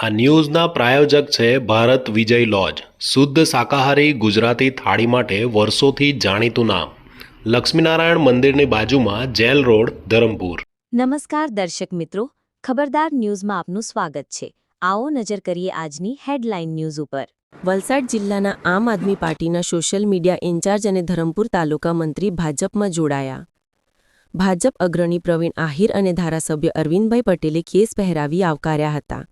આ ન્યૂઝના પ્રાયોજક છે ભારત વિજય લોજ. શુદ્ધ શાકાહારી ગુજરાતી થાળી માટે વર્ષોથી જાણીતું નામ. લક્ષ્મીનારાયણ મંદિરની બાજુમાં જેલ રોડ ધરમપુર. નમસ્કાર દર્શક મિત્રો. ખબરદાર ન્યૂઝમાં આપનું સ્વાગત છે. આવો નજર કરીએ આજની હેડલાઇન ન્યૂઝ ઉપર. વલસાડ જિલ્લાના આમ આદમી પાર્ટીના સોશિયલ મીડિયા ઇન્ચાર્જ અને ધરમપુર તાલુકા મંત્રી ભાજપમાં જોડાયા. ભાજપ અગ્રણી પ્રવીણ આહિર અને ધારાસભ્ય અરવિંદભાઈ પટેલે કેસ પહેરાવી આવકાર્યા હતા.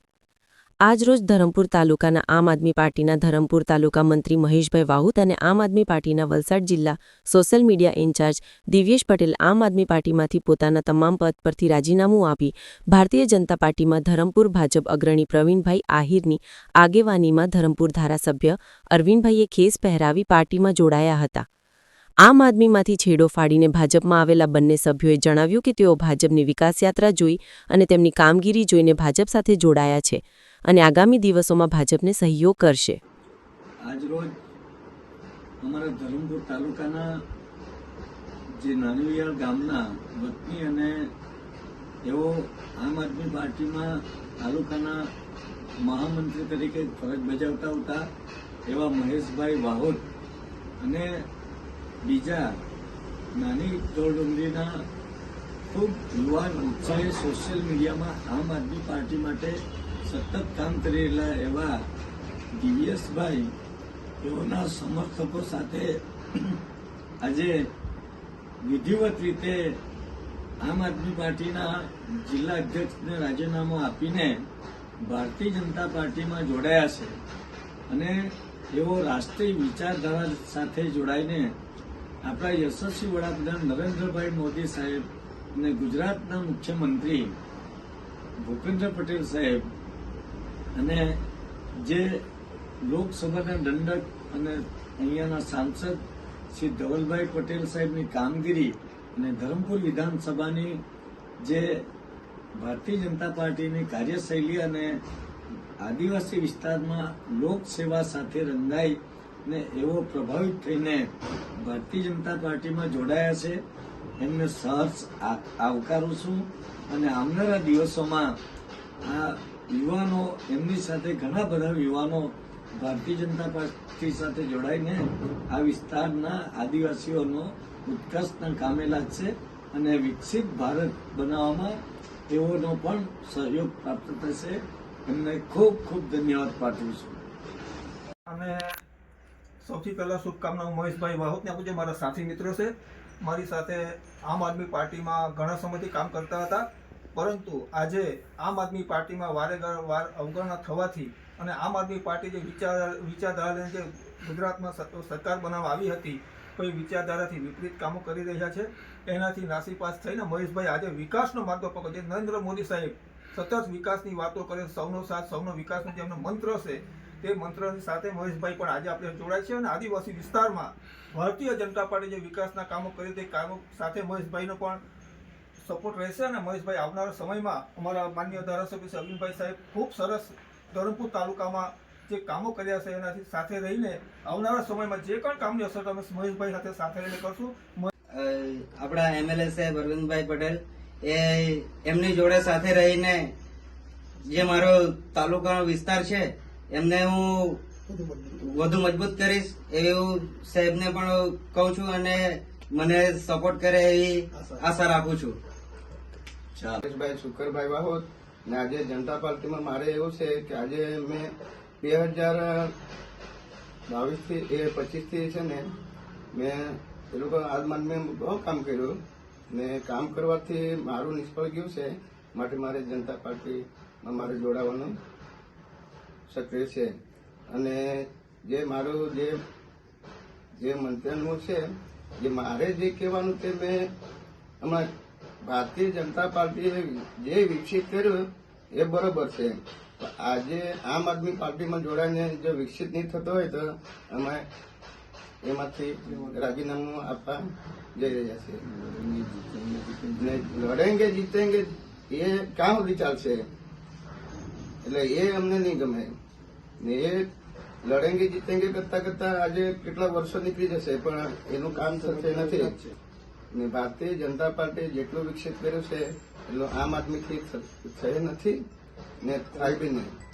આજરોજ ધરમપુર તાલુકાના આમ આદમી પાર્ટીના ધરમપુર તાલુકા મંત્રી મહેશભાઈ વાહુત અને આમ આદમી પાર્ટીના વલસાડ જિલ્લા social media incharge Divyesh Patel Aam Aadmi પાર્ટીમાંથી પોતાના તમામ પદ પરથી રાજીનામું આપી ભારતીય જનતા પાર્ટીમાં ધરમપુર ભાજપ અગ્રણી પ્રવીણભાઈ આહિરની આગેવાનીમાં ધરમપુર ધારાસભ્ય અરવિંદભાઈએ ખેસ પહેરાવી પાર્ટીમાં જોડાયા હતા. આમ આદમીમાંથી છેડો ફાડીને ભાજપમાં આવેલા બંને સભ્યોએ જણાવ્યું કે તેઓ ભાજપની વિકાસયાત્રા જોઈ અને તેમની કામગીરી જોઈને ભાજપ સાથે જોડાયા છે. અને આગામી દિવસોમાં ભાજપને સહયોગ કરશે. આજરોજ અમારા ધરમપુર તાલુકાના જે નાનીવિયાળ ગામના વતની અને એઓ આમ આદમી પાર્ટીમાં તાલુકાના મહામંત્રી તરીકે ફરજ બજાવતા હતા એવા મહેશભાઈ વાહોદ અને બીજા નાની ડોરડુંગરીના ખૂબ યુવાન ઉત્સાહે સોશિયલ મીડિયામાં આમ આદમી પાર્ટી માટે સતત કામ કરી રહેલા એવા દિવ્યેશભાઈ તેઓના સમર્થકો સાથે આજે વિધિવત રીતે આમ આદમી પાર્ટીના જિલ્લા અધ્યક્ષને રાજીનામું આપીને ભારતીય જનતા પાર્ટીમાં જોડાયા છે. અને એવો રાષ્ટ્રીય વિચારધારા સાથે જોડાઈને આપણા યશસ્વી વડાપ્રધાન નરેન્દ્રભાઈ મોદી સાહેબ અને ગુજરાતના મુખ્યમંત્રી ભૂપેન્દ્ર પટેલ સાહેબ અને જે લોકસભાના દંડક અને અહીંયાના સાંસદ શ્રી ધવલભાઈ પટેલ સાહેબની કામગીરી અને ધરમપુર વિધાનસભાની જે ભારતીય જનતા પાર્ટીની કાર્યશૈલી અને આદિવાસી વિસ્તારમાં લોકસેવા સાથે રંગાઈ ને એવો પ્રભાવિત થઈને ભારતીય જનતા પાર્ટીમાં જોડાયા છે. એમને સહર્ષ આવકારું છું. અને આવનારા દિવસોમાં આ યુવાનો, એમની સાથે ઘણા બધા યુવાનો ભારતીય જનતા પાર્ટી સાથે જોડાઈને આ વિસ્તારના આદિવાસીઓનો ઉત્કર્ષના કામે લાગશે અને વિકસિત ભારત બનાવવામાં તેઓનો પણ સહયોગ પ્રાપ્ત થશે. એમને ખૂબ ખૂબ ધન્યવાદ પાઠવું છું. અને સૌથી પહેલાં શુભકામનાઓ મહેશભાઈ વાહોતને આપું છું. મારા સાથી મિત્રો છે. મારી સાથે આમ આદમી પાર્ટીમાં ઘણા સમયથી કામ કરતા હતા, પરંતુ આજે આમ આદમી પાર્ટીમાં વારે વાર અવગણના થવાથી અને આમ આદમી પાર્ટી જે વિચાર વિચારધારા જે ગુજરાતમાં સરકાર બનાવવા આવી હતી, કોઈ વિચારધારાથી વિપરીત કામો કરી રહ્યા છે, એનાથી નાસીપાસ થઈને મહેશભાઈ આજે વિકાસનો માર્ગ પકડ જે નરેન્દ્ર મોદી સાહેબ સતત વિકાસની વાતો કરે સૌનો સાથ, સૌનો વિકાસનો જે એમનો મંત્ર છે તે મંત્રની સાથે મહેશભાઈ પણ આજે આપણે જોડાય છે અને આદિવાસી વિસ્તારમાં ભારતીય જનતા પાર્ટી જે વિકાસના કામો કરી તે કામો સાથે મહેશભાઈનો પણ સપોર્ટ રહેશે અને મહેશભાઈ આવનારા સમયમાં અમારા માન્ય ધારાસભ્ય શ્રી અરવિંદભાઈ સાહેબ ખૂબ સરસ ધરમપુર તાલુકામાં જે કામો કર્યા છે એનાથી સાથે રહીને આવનારા સમયમાં જે પણ કામની અસર અમે મહેશભાઈ સાથે સાથે રહીને કરશું આપણા એમએલએ સાહેબ અરવિંદભાઈ પટેલ, એ એમની જોડે સાથે રહીને જે મારો તાલુકાનો વિસ્તાર છે એમને હું વધુ મજબૂત કરીશ એવું સાહેબને પણ કહું છું અને મને સપોર્ટ કરે એવી આશા રાખું છું. પરેશભાઈ શુકરભાઈ વાહોત ને આજે જનતા પાર્ટીમાં મારે એવું છે કે આજે મેં બે હજાર બાવીસથી એ પચીસથી છે ને, મેં એ લોકો આજમાં મેં બહુ કામ કર્યું. ને કામ કરવાથી મારું નિષ્ફળ ગયું છે. માટે મારે જનતા પાર્ટીમાં મારે જોડાવાનું સક્રિય છે. અને જે મારું જે જે મંત્રનું છે જે મારે જે કહેવાનું તે મેં હમણાં ભારતીય જનતા પાર્ટીએ જે વિકસિત કર્યું એ બરોબર છે. આજે આમ આદમી પાર્ટીમાં જોડાઈને જો વિકસિત નહીં થતો હોય તો અમે એમાંથી રાજીનામું આપવા જઈ રહ્યા છીએ. લડેંગે જીતેંગે એ કાં સુધી ચાલશે એટલે એ અમને નહીં ગમે. ને એ લડેંગે જીતેંગે કરતા કરતા આજે કેટલા વર્ષો નીકળી જશે, પણ એનું કામ થશે નથી. ને ભારતીય જનતા પાર્ટી જેટલું વિકસિત કર્યું છે, એટલું આમ આદમીથી થ- નથી ને થાય બી નહીં.